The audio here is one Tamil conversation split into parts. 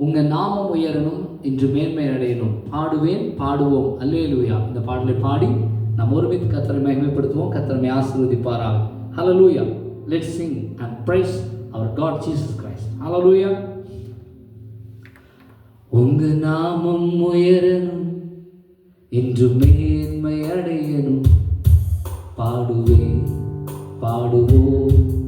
உங்கள் நாமம் உயரணும் இன்று மேன்மை அடையணும். பாடுவேன் பாடுவோம். அல்லேலுயா. இந்த பாடலை பாடி நாம் ஒருமித்து கத்தரை மகிமைப்படுத்துவோம். கத்தரமை ஆசீர்வதிப்பாரா hallelujah let sing and praise our God Jesus Christ hallelujah உங்க நாமம் உயரணும் இன்று மேன்மை அடையணும். பாடுவேன் பாடுவோம்.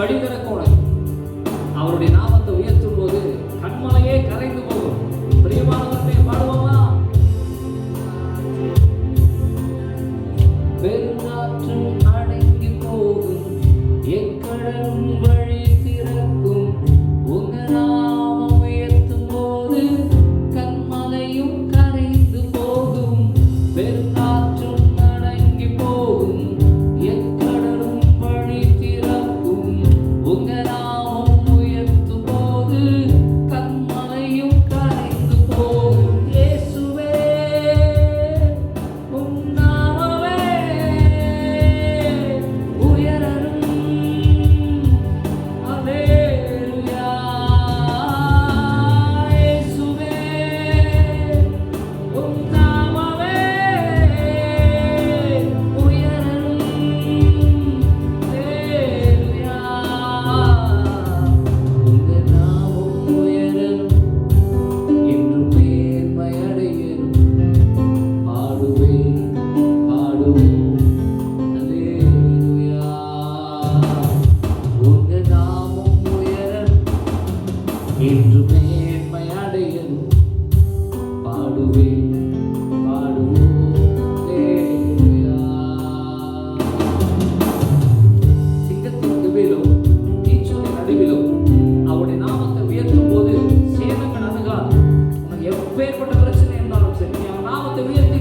வழிபிறக்க உனக்கு அவருடைய நாம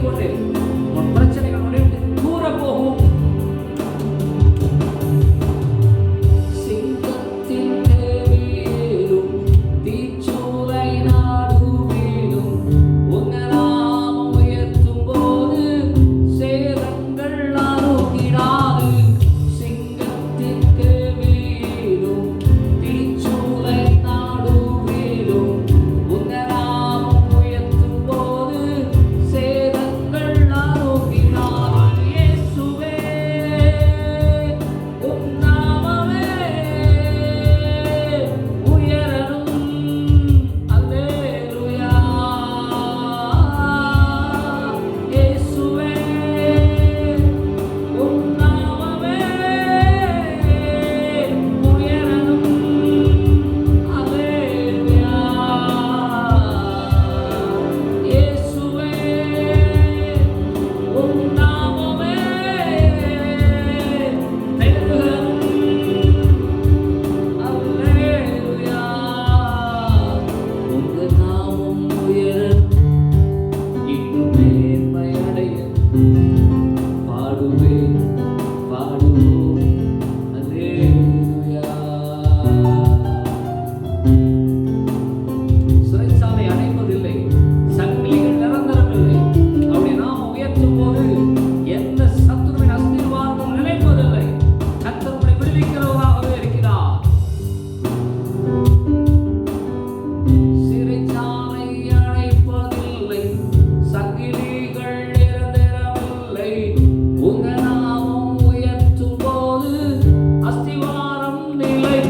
করলেন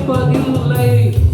fuck you, lady.